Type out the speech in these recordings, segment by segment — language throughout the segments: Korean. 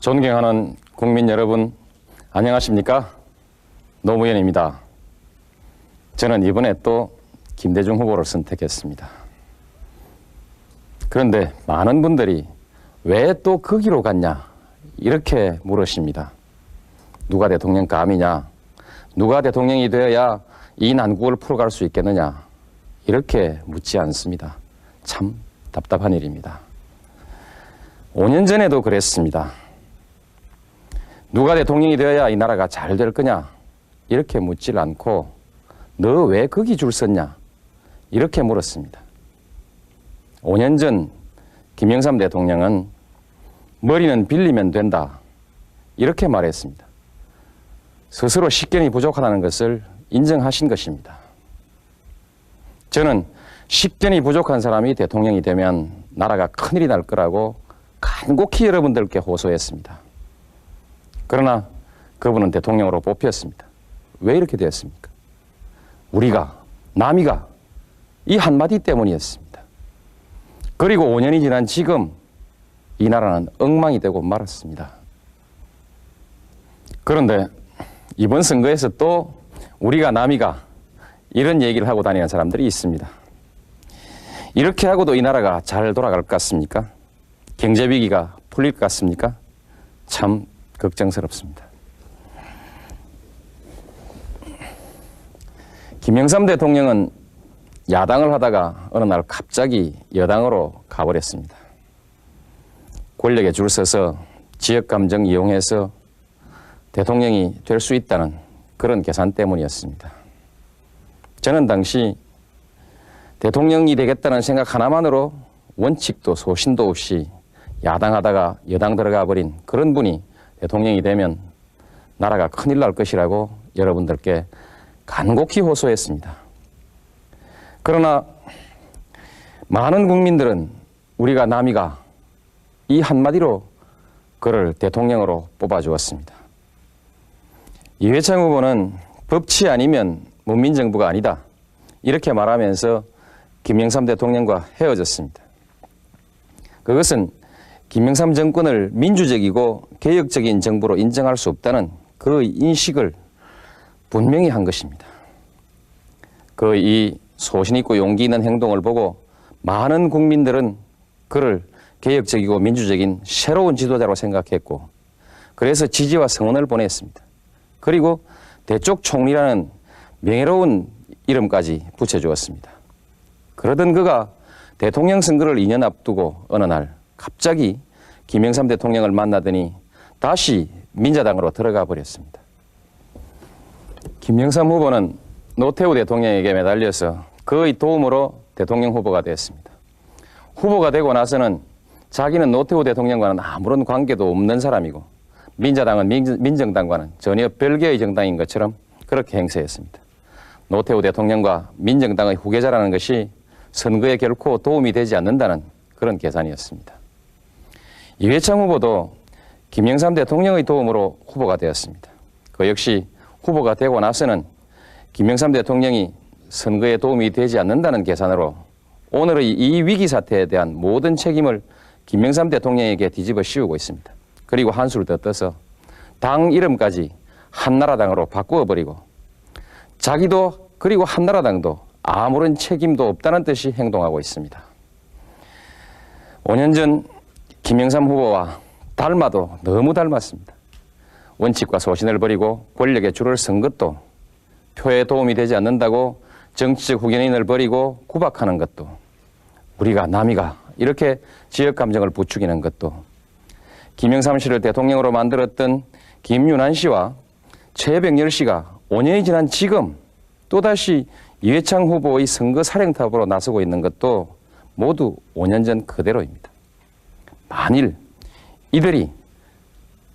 존경하는 국민 여러분, 안녕하십니까? 노무현입니다. 저는 이번에 또 김대중 후보를 선택했습니다. 그런데 많은 분들이 왜 또 거기로 갔냐? 이렇게 물으십니다. 누가 대통령 감이냐? 누가 대통령이 되어야 이 난국을 풀어갈 수 있겠느냐? 이렇게 묻지 않습니다. 참 답답한 일입니다. 5년 전에도 그랬습니다. 누가 대통령이 되어야 이 나라가 잘 될 거냐? 이렇게 묻질 않고 너 왜 거기 줄 섰냐? 이렇게 물었습니다. 5년 전 김영삼 대통령은 머리는 빌리면 된다. 이렇게 말했습니다. 스스로 식견이 부족하다는 것을 인정하신 것입니다. 저는 식견이 부족한 사람이 대통령이 되면 나라가 큰일이 날 거라고 간곡히 여러분들께 호소했습니다. 그러나 그분은 대통령으로 뽑혔습니다. 왜 이렇게 되었습니까? 우리가, 남이가 이 한마디 때문이었습니다. 그리고 5년이 지난 지금 이 나라는 엉망이 되고 말았습니다. 그런데 이번 선거에서 또 우리가 남이가 이런 얘기를 하고 다니는 사람들이 있습니다. 이렇게 하고도 이 나라가 잘 돌아갈 것 같습니까? 경제 위기가 풀릴 것 같습니까? 참 걱정스럽습니다. 김영삼 대통령은 야당을 하다가 어느 날 갑자기 여당으로 가버렸습니다. 권력에 줄 서서 지역 감정 이용해서 대통령이 될 수 있다는 그런 계산 때문이었습니다. 저는 당시 대통령이 되겠다는 생각 하나만으로 원칙도 소신도 없이 야당하다가 여당 들어가 버린 그런 분이 대통령이 되면 나라가 큰일 날 것이라고 여러분들께 간곡히 호소했습니다. 그러나 많은 국민들은 우리가 남이가 이 한마디로 그를 대통령으로 뽑아주었습니다. 이회창 후보는 법치 아니면 문민정부가 아니다. 이렇게 말하면서 김영삼 대통령과 헤어졌습니다. 그것은 김영삼 정권을 민주적이고 개혁적인 정부로 인정할 수 없다는 그 인식을 분명히 한 것입니다. 그 이 소신 있고 용기 있는 행동을 보고 많은 국민들은 그를 개혁적이고 민주적인 새로운 지도자로 생각했고 그래서 지지와 성원을 보냈습니다. 그리고 대쪽 총리라는 명예로운 이름까지 붙여주었습니다. 그러던 그가 대통령 선거를 2년 앞두고 어느 날 갑자기 김영삼 대통령을 만나더니 다시 민자당으로 들어가 버렸습니다. 김영삼 후보는 노태우 대통령에게 매달려서 그의 도움으로 대통령 후보가 되었습니다. 후보가 되고 나서는 자기는 노태우 대통령과는 아무런 관계도 없는 사람이고 민자당은 민, 정당과는 전혀 별개의 정당인 것처럼 그렇게 행세했습니다. 노태우 대통령과 민정당의 후계자라는 것이 선거에 결코 도움이 되지 않는다는 그런 계산이었습니다. 이회창 후보도 김영삼 대통령의 도움으로 후보가 되었습니다. 그 역시 후보가 되고 나서는 김영삼 대통령이 선거에 도움이 되지 않는다는 계산으로 오늘의 이 위기 사태에 대한 모든 책임을 김영삼 대통령에게 뒤집어 씌우고 있습니다. 그리고 한수를 더 떠서 당 이름까지 한나라당으로 바꾸어 버리고 자기도 그리고 한나라당도 아무런 책임도 없다는 뜻이 행동하고 있습니다. 5년 전 김영삼 후보와 닮아도 너무 닮았습니다. 원칙과 소신을 버리고 권력에 줄을 선 것도 표에 도움이 되지 않는다고 정치적 후견인을 버리고 구박하는 것도 우리가 남이가 이렇게 지역 감정을 부추기는 것도 김영삼 씨를 대통령으로 만들었던 김윤환 씨와 최백열 씨가 5년이 지난 지금 또다시 이회창 후보의 선거 사령탑으로 나서고 있는 것도 모두 5년 전 그대로입니다. 만일 이들이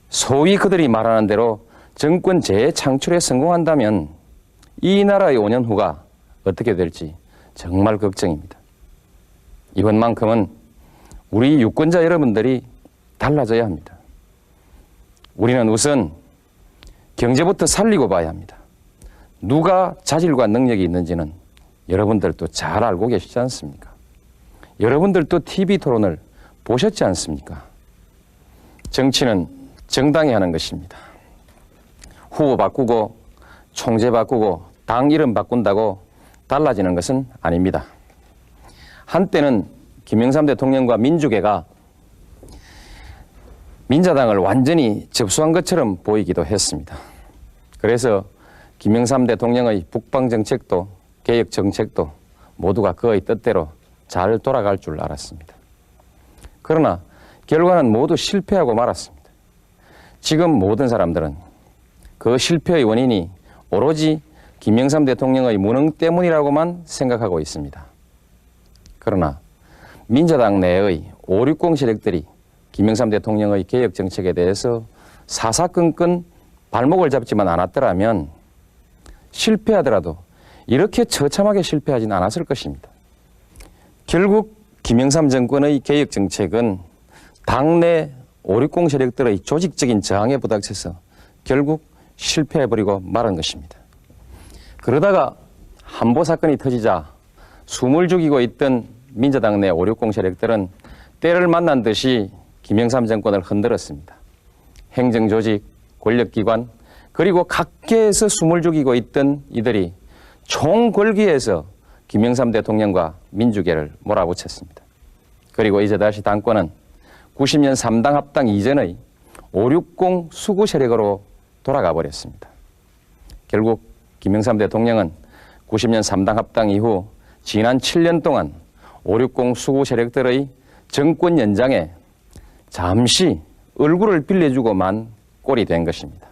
소위 그들이 말하는 대로 정권 재창출에 성공한다면 이 나라의 5년 후가 어떻게 될지 정말 걱정입니다. 이번만큼은 우리 유권자 여러분들이 달라져야 합니다. 우리는 우선 경제부터 살리고 봐야 합니다. 누가 자질과 능력이 있는지는 여러분들도 잘 알고 계시지 않습니까? 여러분들도 TV 토론을 보셨지 않습니까? 정치는 정당이 하는 것입니다. 후보 바꾸고 총재 바꾸고 당 이름 바꾼다고 달라지는 것은 아닙니다. 한때는 김영삼 대통령과 민주계가 민자당을 완전히 접수한 것처럼 보이기도 했습니다. 그래서 김영삼 대통령의 북방 정책도 개혁 정책도 모두가 그의 뜻대로 잘 돌아갈 줄 알았습니다. 그러나 결과는 모두 실패하고 말았습니다. 지금 모든 사람들은 그 실패의 원인이 오로지 김영삼 대통령의 무능 때문이라고만 생각하고 있습니다. 그러나 민자당 내의 560 세력들이 김영삼 대통령의 개혁 정책에 대해서 사사건건 발목을 잡지만 않았더라면 실패하더라도 이렇게 처참하게 실패하진 않았을 것입니다. 결국 김영삼 정권의 개혁 정책은 당내 560 세력들의 조직적인 저항에 부닥쳐서 결국 실패해버리고 말은 것입니다. 그러다가 한보 사건이 터지자 숨을 죽이고 있던 민자당 내560 세력들은 때를 만난 듯이 김영삼 정권을 흔들었습니다. 행정조직, 권력기관, 그리고 각계에서 숨을 죽이고 있던 이들이 총궐기에서 김영삼 대통령과 민주계를 몰아붙였습니다. 그리고 이제 다시 당권은 90년 3당 합당 이전의 560 수구 세력으로 돌아가 버렸습니다. 결국 김영삼 대통령은 90년 3당 합당 이후 지난 7년 동안 560 수구 세력들의 정권 연장에 잠시 얼굴을 빌려주고만 꼴이 된 것입니다.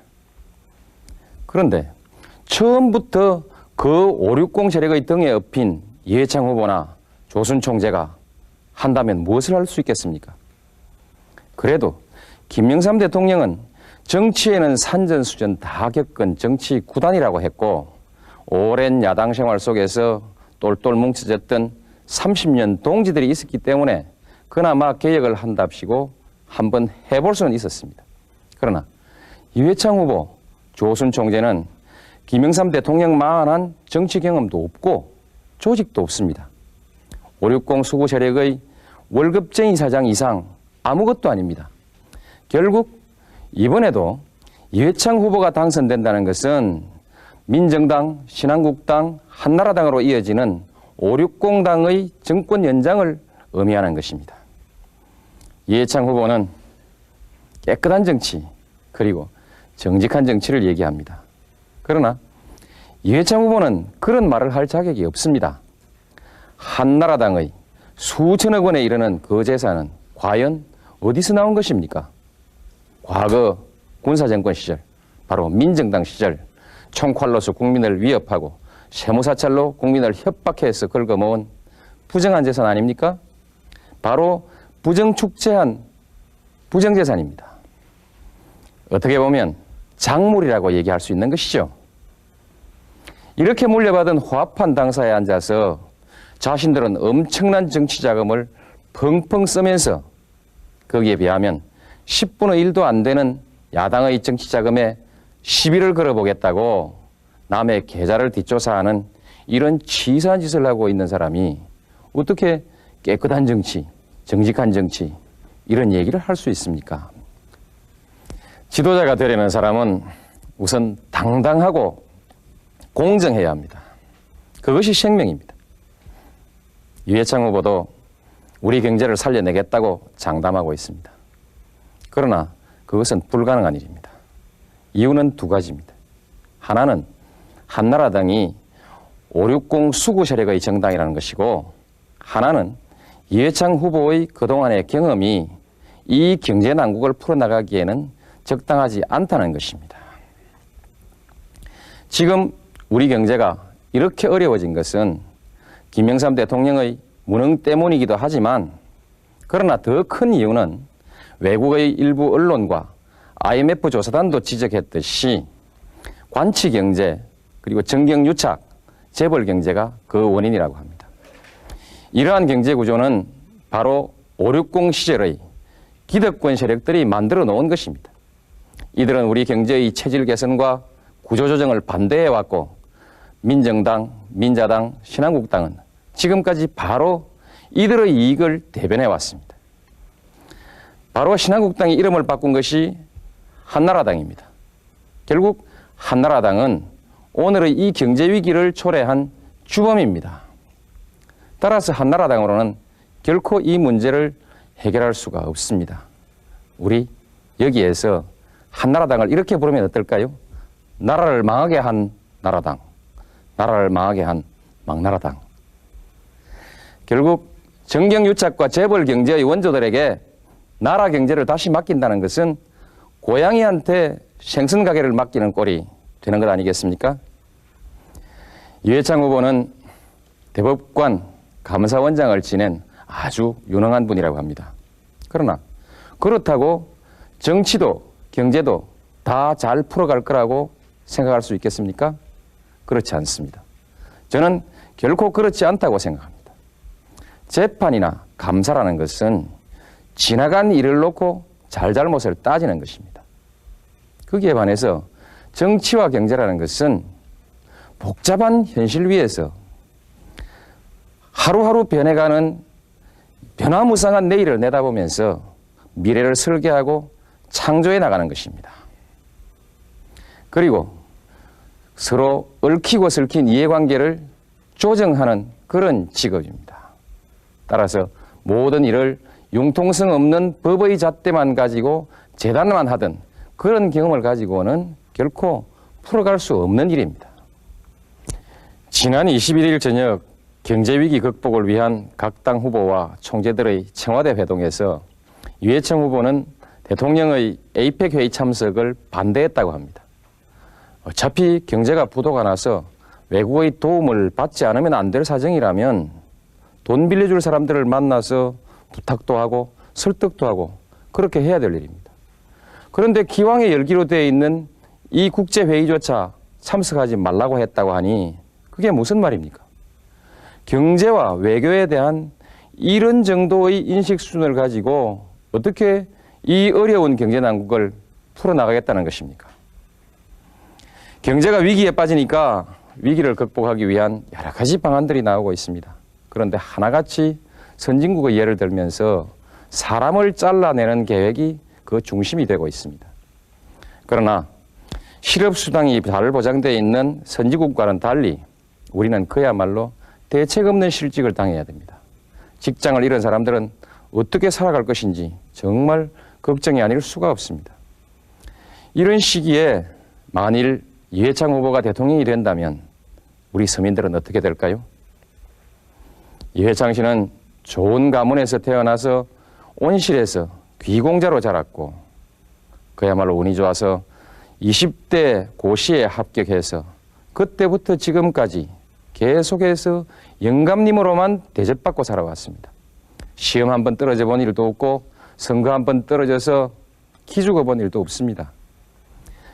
그런데 처음부터 그 560 세력의 등에 업힌 이해창 후보나 조순 총재가 한다면 무엇을 할 수 있겠습니까? 그래도 김영삼 대통령은 정치에는 산전수전 다 겪은 정치 구단이라고 했고 오랜 야당 생활 속에서 똘똘 뭉쳐졌던 30년 동지들이 있었기 때문에 그나마 개혁을 한답시고 한번 해볼 수는 있었습니다. 그러나 이회창 후보, 조순 총재는 김영삼 대통령만한 정치 경험도 없고 조직도 없습니다. 560 수구 세력의 월급쟁이 사장 이상 아무것도 아닙니다. 결국 이번에도 이회창 후보가 당선된다는 것은 민정당, 신한국당, 한나라당으로 이어지는 560당의 정권 연장을 의미하는 것입니다. 이해창 후보는 깨끗한 정치 그리고 정직한 정치를 얘기합니다. 그러나 이해창 후보는 그런 말을 할 자격이 없습니다. 한나라당의 수천억 원에 이르는 그 재산은 과연 어디서 나온 것입니까? 과거 군사정권 시절, 바로 민정당 시절 총칼로서 국민을 위협하고 세무사찰로 국민을 협박해서 긁어모은 부정한 재산 아닙니까? 바로 부정축제한 부정재산입니다. 어떻게 보면 작물이라고 얘기할 수 있는 것이죠. 이렇게 물려받은 화합한 당사에 앉아서 자신들은 엄청난 정치 자금을 펑펑 쓰면서 거기에 비하면 10분의 1도 안 되는 야당의 정치 자금에 시비를 걸어보겠다고 남의 계좌를 뒷조사하는 이런 치사한 짓을 하고 있는 사람이 어떻게 깨끗한 정치, 정직한 정치 이런 얘기를 할 수 있습니까? 지도자가 되려는 사람은 우선 당당하고 공정해야 합니다. 그것이 생명입니다. 유해창 후보도 우리 경제를 살려내겠다고 장담하고 있습니다. 그러나 그것은 불가능한 일입니다. 이유는 두 가지입니다. 하나는 한나라당이 560 수구 세력의 정당이라는 것이고 하나는 이해창 후보의 그동안의 경험이 이 경제 난국을 풀어나가기에는 적당하지 않다는 것입니다. 지금 우리 경제가 이렇게 어려워진 것은 김영삼 대통령의 무능 때문이기도 하지만 그러나 더 큰 이유는 외국의 일부 언론과 IMF 조사단도 지적했듯이 관치 경제 그리고 정경 유착 재벌 경제가 그 원인이라고 합니다. 이러한 경제 구조는 바로 560 시절의 기득권 세력들이 만들어 놓은 것입니다. 이들은 우리 경제의 체질 개선과 구조조정을 반대해 왔고 민정당, 민자당, 신한국당은 지금까지 바로 이들의 이익을 대변해 왔습니다. 바로 신한국당이 이름을 바꾼 것이 한나라당입니다. 결국 한나라당은 오늘의 이 경제 위기를 초래한 주범입니다. 따라서 한나라당으로는 결코 이 문제를 해결할 수가 없습니다. 우리 여기에서 한나라당을 이렇게 부르면 어떨까요? 나라를 망하게 한 나라당, 나라를 망하게 한 망나라당. 결국 정경유착과 재벌 경제의 원조들에게 나라 경제를 다시 맡긴다는 것은 고양이한테 생선 가게를 맡기는 꼴이 되는 것 아니겠습니까? 이회창 후보는 대법관 감사원장을 지낸 아주 유능한 분이라고 합니다. 그러나 그렇다고 정치도 경제도 다 잘 풀어갈 거라고 생각할 수 있겠습니까? 그렇지 않습니다. 저는 결코 그렇지 않다고 생각합니다. 재판이나 감사라는 것은 지나간 일을 놓고 잘잘못을 따지는 것입니다. 거기에 반해서 정치와 경제라는 것은 복잡한 현실 위에서 하루하루 변해가는 변화무쌍한 내일을 내다보면서 미래를 설계하고 창조해 나가는 것입니다. 그리고 서로 얽히고 설킨 이해관계를 조정하는 그런 직업입니다. 따라서 모든 일을 융통성 없는 법의 잣대만 가지고 재단만 하든 그런 경험을 가지고는 결코 풀어갈 수 없는 일입니다. 지난 21일 저녁 경제위기 극복을 위한 각 당 후보와 총재들의 청와대 회동에서 유해청 후보는 대통령의 에이펙 회의 참석을 반대했다고 합니다. 어차피 경제가 부도가 나서 외국의 도움을 받지 않으면 안 될 사정이라면 돈 빌려줄 사람들을 만나서 부탁도 하고 설득도 하고 그렇게 해야 될 일입니다. 그런데 기왕에 열기로 되어 있는 이 국제회의조차 참석하지 말라고 했다고 하니 그게 무슨 말입니까? 경제와 외교에 대한 이런 정도의 인식 수준을 가지고 어떻게 이 어려운 경제 난국을 풀어나가겠다는 것입니까? 경제가 위기에 빠지니까 위기를 극복하기 위한 여러 가지 방안들이 나오고 있습니다. 그런데 하나같이 선진국의 예를 들면서 사람을 잘라내는 계획이 그 중심이 되고 있습니다. 그러나 실업수당이 잘 보장되어 있는 선진국과는 달리 우리는 그야말로 대책 없는 실직을 당해야 됩니다. 직장을 잃은 사람들은 어떻게 살아갈 것인지 정말 걱정이 아닐 수가 없습니다. 이런 시기에 만일 이해창 후보가 대통령이 된다면 우리 서민들은 어떻게 될까요? 이회창 씨는 좋은 가문에서 태어나서 온실에서 귀공자로 자랐고 그야말로 운이 좋아서 20대 고시에 합격해서 그때부터 지금까지 계속해서 영감님으로만 대접받고 살아왔습니다. 시험 한 번 떨어져 본 일도 없고 선거 한 번 떨어져서 기죽어 본 일도 없습니다.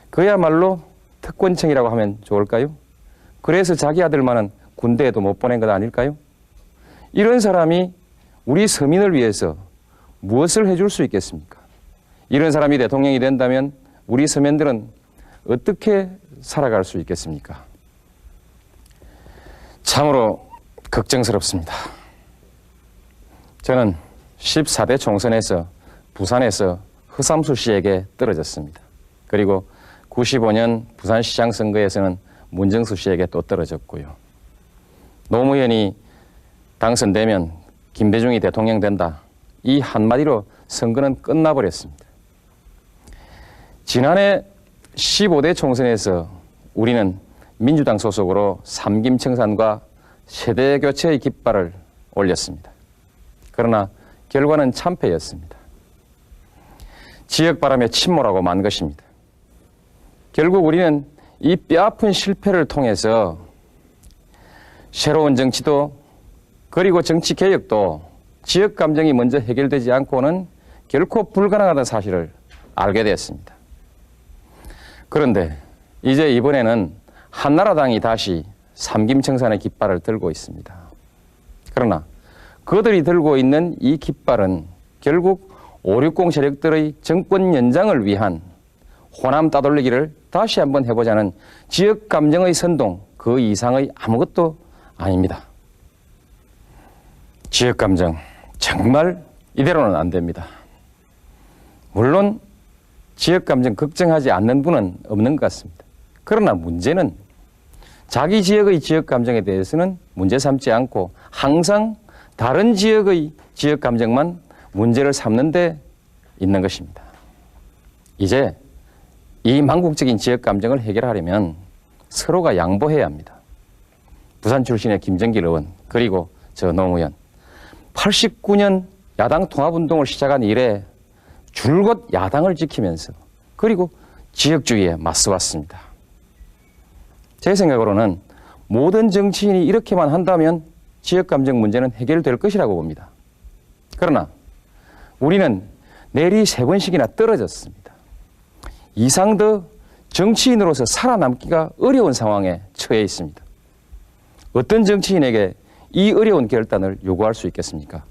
그야말로 특권층이라고 하면 좋을까요? 그래서 자기 아들만은 군대에도 못 보낸 것 아닐까요? 이런 사람이 우리 서민을 위해서 무엇을 해줄 수 있겠습니까? 이런 사람이 대통령이 된다면 우리 서민들은 어떻게 살아갈 수 있겠습니까? 참으로 걱정스럽습니다. 저는 14대 총선에서 부산에서 허삼수 씨에게 떨어졌습니다. 그리고 95년 부산시장 선거에서는 문정수 씨에게 또 떨어졌고요. 노무현이 당선되면 김대중이 대통령 된다. 이 한마디로 선거는 끝나버렸습니다. 지난해 15대 총선에서 우리는 민주당 소속으로 삼김청산과 세대 교체의 깃발을 올렸습니다. 그러나 결과는 참패였습니다. 지역 바람에 침몰하고 만 것입니다. 결국 우리는 이 뼈아픈 실패를 통해서 새로운 정치도 그리고 정치 개혁도 지역 감정이 먼저 해결되지 않고는 결코 불가능하다는 사실을 알게 되었습니다. 그런데 이제 이번에는 한나라당이 다시 삼김청산의 깃발을 들고 있습니다. 그러나 그들이 들고 있는 이 깃발은 결국 560 세력들의 정권 연장을 위한 호남 따돌리기를 다시 한번 해보자는 지역 감정의 선동 그 이상의 아무것도 아닙니다. 지역 감정 정말 이대로는 안 됩니다. 물론 지역 감정 걱정하지 않는 분은 없는 것 같습니다. 그러나 문제는 자기 지역의 지역 감정에 대해서는 문제 삼지 않고 항상 다른 지역의 지역 감정만 문제를 삼는 데 있는 것입니다. 이제 이 망국적인 지역 감정을 해결하려면 서로가 양보해야 합니다. 부산 출신의 김정길 의원 그리고 저 노무현 89년 야당 통합운동을 시작한 이래 줄곧 야당을 지키면서 그리고 지역주의에 맞서왔습니다. 제 생각으로는 모든 정치인이 이렇게만 한다면 지역 감정 문제는 해결될 것이라고 봅니다. 그러나 우리는 내리 세 번씩이나 떨어졌습니다. 이상 더 정치인으로서 살아남기가 어려운 상황에 처해 있습니다. 어떤 정치인에게 이 어려운 결단을 요구할 수 있겠습니까?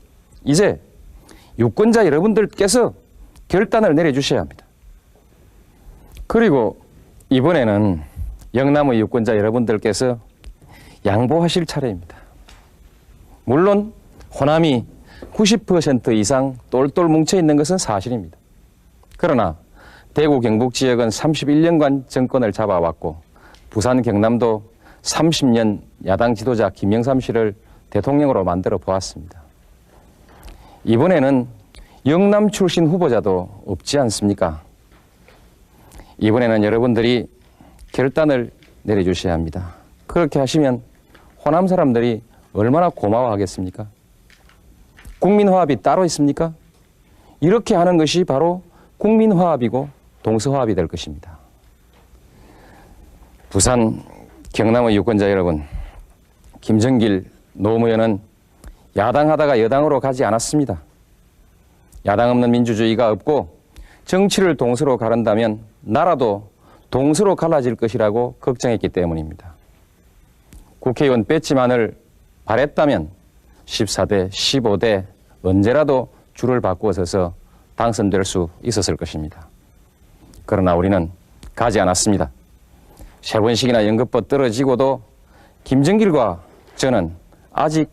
이제 유권자 여러분들께서 결단을 내려주셔야 합니다. 그리고 이번에는 영남의 유권자 여러분들께서 양보하실 차례입니다. 물론 호남이 90% 이상 똘똘 뭉쳐 있는 것은 사실입니다. 그러나 대구 경북 지역은 31년간 정권을 잡아왔고 부산 경남도 30년 야당 지도자 김영삼 씨를 대통령으로 만들어 보았습니다. 이번에는 영남 출신 후보자도 없지 않습니까? 이번에는 여러분들이 결단을 내려주셔야 합니다. 그렇게 하시면 호남 사람들이 얼마나 고마워하겠습니까? 국민화합이 따로 있습니까? 이렇게 하는 것이 바로 국민화합이고 동서화합이 될 것입니다. 부산 경남의 유권자 여러분, 김정길 노무현은 야당하다가 여당으로 가지 않았습니다. 야당 없는 민주주의가 없고 정치를 동서로 가른다면 나라도 동서로 갈라질 것이라고 걱정했기 때문입니다. 국회의원 배지만을 바랬다면 14대, 15대 언제라도 줄을 바꾸어 서서 당선될 수 있었을 것입니다. 그러나 우리는 가지 않았습니다. 세 번씩이나 연급법 떨어지고도 김정길과 저는 아직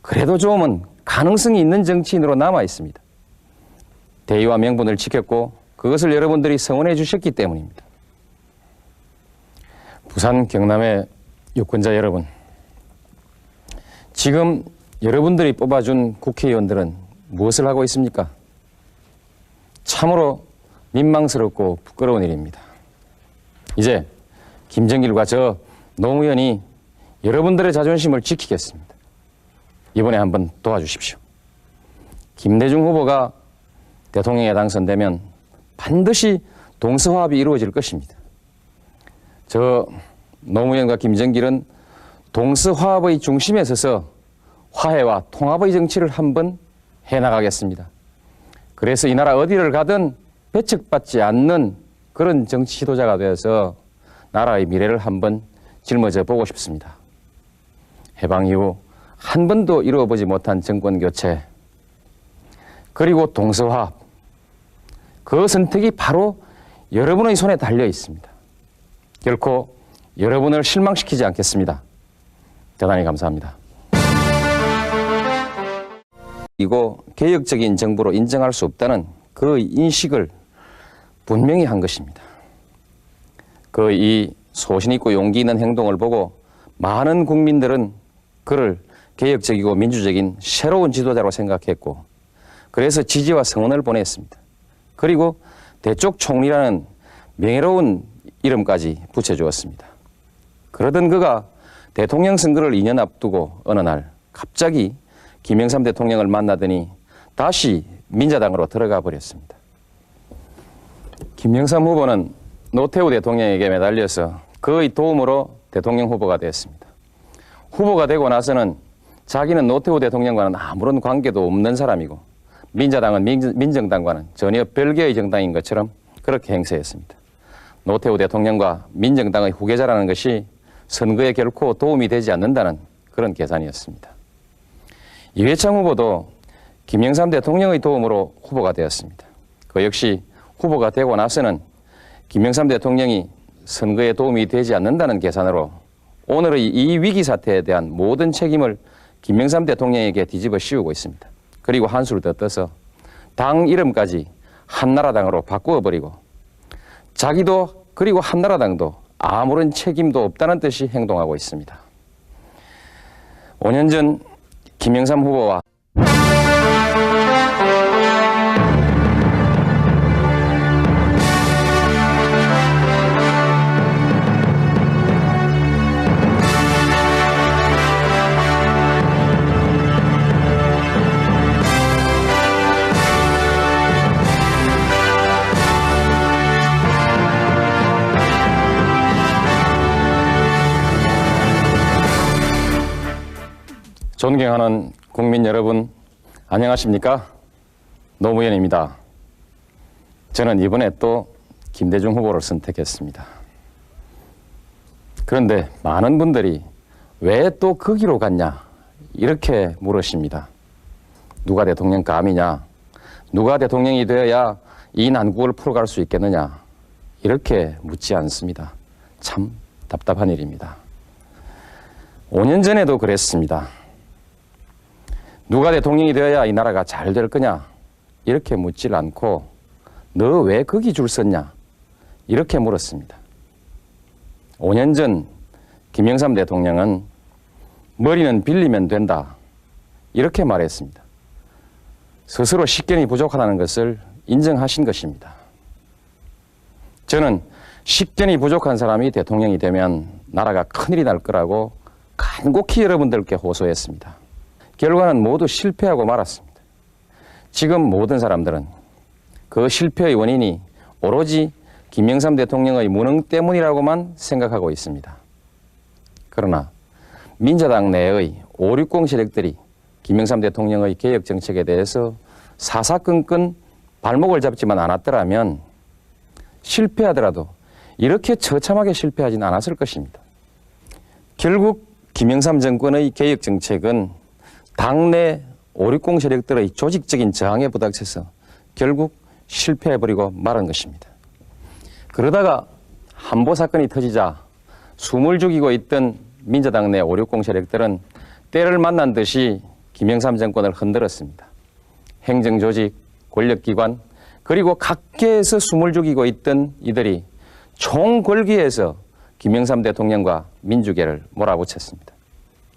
그래도 좀은 가능성이 있는 정치인으로 남아 있습니다. 대의와 명분을 지켰고 그것을 여러분들이 성원해 주셨기 때문입니다. 부산 경남의 유권자 여러분, 지금 여러분들이 뽑아준 국회의원들은 무엇을 하고 있습니까? 참으로 민망스럽고 부끄러운 일입니다. 이제 김정길과 저 노무현이 여러분들의 자존심을 지키겠습니다. 이번에 한번 도와주십시오. 김대중 후보가 대통령에 당선되면 반드시 동서화합이 이루어질 것입니다. 저 노무현과 김정길은 동서화합의 중심에 서서 화해와 통합의 정치를 한번 해나가겠습니다. 그래서 이 나라 어디를 가든 배척받지 않는 그런 정치 지도자가 되어서 나라의 미래를 한번 짊어져 보고 싶습니다. 해방 이후 한 번도 이루어보지 못한 정권 교체, 그리고 동서화합, 그 선택이 바로 여러분의 손에 달려 있습니다. 결코 여러분을 실망시키지 않겠습니다. 대단히 감사합니다. 이고 개혁적인 정부로 인정할 수 없다는 그 인식을 분명히 한 것입니다. 그 이 소신 있고 용기 있는 행동을 보고 많은 국민들은 그를 개혁적이고 민주적인 새로운 지도자로 생각했고 그래서 지지와 성원을 보냈습니다. 그리고 대쪽 총리라는 명예로운 이름까지 붙여주었습니다. 그러던 그가 대통령 선거를 2년 앞두고 어느 날 갑자기 김영삼 대통령을 만나더니 다시 민자당으로 들어가 버렸습니다. 김영삼 후보는 노태우 대통령에게 매달려서 그의 도움으로 대통령 후보가 되었습니다. 후보가 되고 나서는 자기는 노태우 대통령과는 아무런 관계도 없는 사람이고 민자당은 민, 정당과는 전혀 별개의 정당인 것처럼 그렇게 행세했습니다. 노태우 대통령과 민정당의 후계자라는 것이 선거에 결코 도움이 되지 않는다는 그런 계산이었습니다. 이회창 후보도 김영삼 대통령의 도움으로 후보가 되었습니다. 그 역시 후보가 되고 나서는 김영삼 대통령이 선거에 도움이 되지 않는다는 계산으로 오늘의 이 위기 사태에 대한 모든 책임을 김영삼 대통령에게 뒤집어 씌우고 있습니다. 그리고 한수를 더 떠서 당 이름까지 한나라당으로 바꾸어 버리고 자기도 그리고 한나라당도 아무런 책임도 없다는 뜻이 행동하고 있습니다. 5년 전 김영삼 후보와 존경하는 국민 여러분, 안녕하십니까? 노무현입니다. 저는 이번에 또 김대중 후보를 선택했습니다. 그런데 많은 분들이 왜 또 거기로 갔냐? 이렇게 물으십니다. 누가 대통령 감이냐? 누가 대통령이 되어야 이 난국을 풀어갈 수 있겠느냐? 이렇게 묻지 않습니다. 참 답답한 일입니다. 5년 전에도 그랬습니다. 누가 대통령이 되어야 이 나라가 잘 될 거냐? 이렇게 묻질 않고 너 왜 거기 줄 섰냐? 이렇게 물었습니다. 5년 전 김영삼 대통령은 머리는 빌리면 된다. 이렇게 말했습니다. 스스로 식견이 부족하다는 것을 인정하신 것입니다. 저는 식견이 부족한 사람이 대통령이 되면 나라가 큰일이 날 거라고 간곡히 여러분들께 호소했습니다. 결과는 모두 실패하고 말았습니다. 지금 모든 사람들은 그 실패의 원인이 오로지 김영삼 대통령의 무능 때문이라고만 생각하고 있습니다. 그러나 민자당 내의 560 세력들이 김영삼 대통령의 개혁 정책에 대해서 사사건건 발목을 잡지만 않았더라면 실패하더라도 이렇게 처참하게 실패하지는 않았을 것입니다. 결국 김영삼 정권의 개혁 정책은 당내 560 세력들의 조직적인 저항에 부닥쳐서 결국 실패해버리고 말은 것입니다. 그러다가 한보 사건이 터지자 숨을 죽이고 있던 민주당 내560 세력들은 때를 만난 듯이 김영삼 정권을 흔들었습니다. 행정조직, 권력기관, 그리고 각계에서 숨을 죽이고 있던 이들이 총궐기에서 김영삼 대통령과 민주계를 몰아붙였습니다.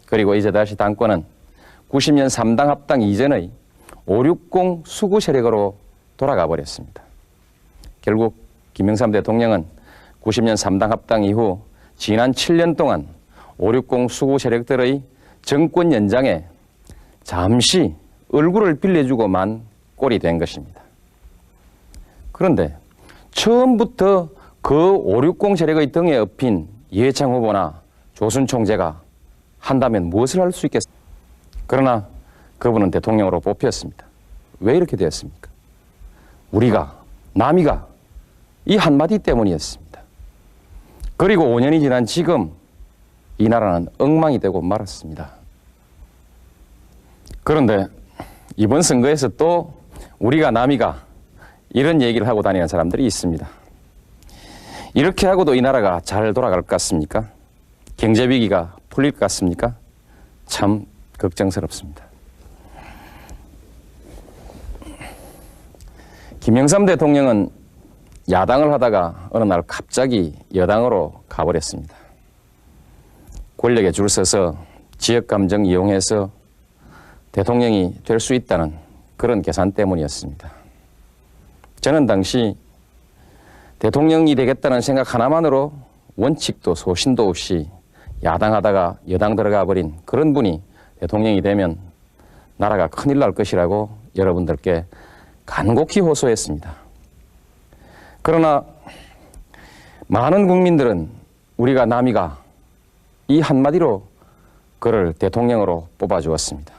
그리고 이제 다시 당권은 90년 3당 합당 이전의 560 수구 세력으로 돌아가 버렸습니다. 결국 김영삼 대통령은 90년 3당 합당 이후 지난 7년 동안 560 수구 세력들의 정권 연장에 잠시 얼굴을 빌려주고만 꼴이 된 것입니다. 그런데 처음부터 그 560 세력의 등에 업힌 이해창 후보나 조순 총재가 한다면 무엇을 할 수 있겠습니까? 그러나 그분은 대통령으로 뽑혔습니다. 왜 이렇게 되었습니까? 우리가, 남이가 이 한마디 때문이었습니다. 그리고 5년이 지난 지금 이 나라는 엉망이 되고 말았습니다. 그런데 이번 선거에서 또 우리가 남이가 이런 얘기를 하고 다니는 사람들이 있습니다. 이렇게 하고도 이 나라가 잘 돌아갈 것 같습니까? 경제 위기가 풀릴 것 같습니까? 참 걱정스럽습니다. 김영삼 대통령은 야당을 하다가 어느 날 갑자기 여당으로 가버렸습니다. 권력에 줄 서서 지역 감정 이용해서 대통령이 될 수 있다는 그런 계산 때문이었습니다. 저는 당시 대통령이 되겠다는 생각 하나만으로 원칙도 소신도 없이 야당하다가 여당 들어가 버린 그런 분이 대통령이 되면 나라가 큰일 날 것이라고 여러분들께 간곡히 호소했습니다. 그러나 많은 국민들은 우리가 남이가 이 한마디로 그를 대통령으로 뽑아주었습니다.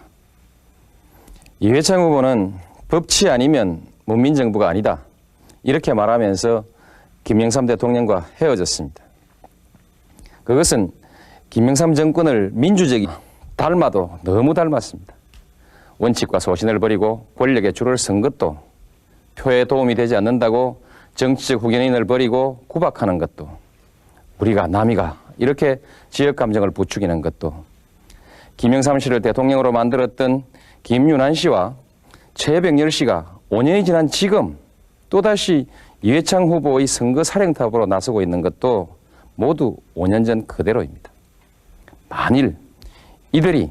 이회창 후보는 법치 아니면 문민정부가 아니다. 이렇게 말하면서 김영삼 대통령과 헤어졌습니다. 그것은 김영삼 정권을 민주적이 닮아도 너무 닮았습니다. 원칙과 소신을 버리고 권력에 줄을 선 것도 표에 도움이 되지 않는다고 정치적 후견인을 버리고 구박하는 것도 우리가 남이가 이렇게 지역 감정을 부추기는 것도 김영삼 씨를 대통령으로 만들었던 김윤환 씨와 최백열 씨가 5년이 지난 지금 또다시 이회창 후보의 선거 사령탑으로 나서고 있는 것도 모두 5년 전 그대로입니다. 만일 이들이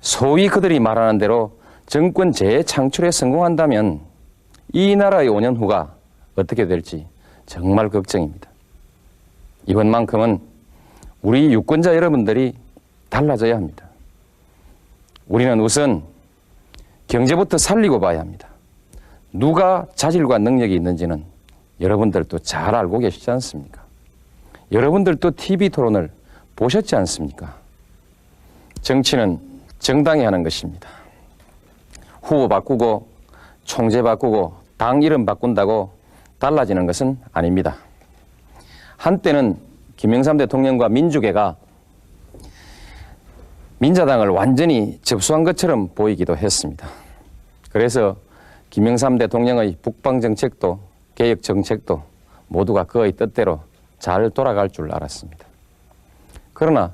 소위 그들이 말하는 대로 정권 재창출에 성공한다면 이 나라의 5년 후가 어떻게 될지 정말 걱정입니다. 이번만큼은 우리 유권자 여러분들이 달라져야 합니다. 우리는 우선 경제부터 살리고 봐야 합니다. 누가 자질과 능력이 있는지는 여러분들도 잘 알고 계시지 않습니까? 여러분들도 TV 토론을 보셨지 않습니까? 정치는 정당이 하는 것입니다. 후보 바꾸고 총재 바꾸고 당 이름 바꾼다고 달라지는 것은 아닙니다. 한때는 김영삼 대통령과 민주계가 민자당을 완전히 접수한 것처럼 보이기도 했습니다. 그래서 김영삼 대통령의 북방 정책도 개혁 정책도 모두가 그의 뜻대로 잘 돌아갈 줄 알았습니다. 그러나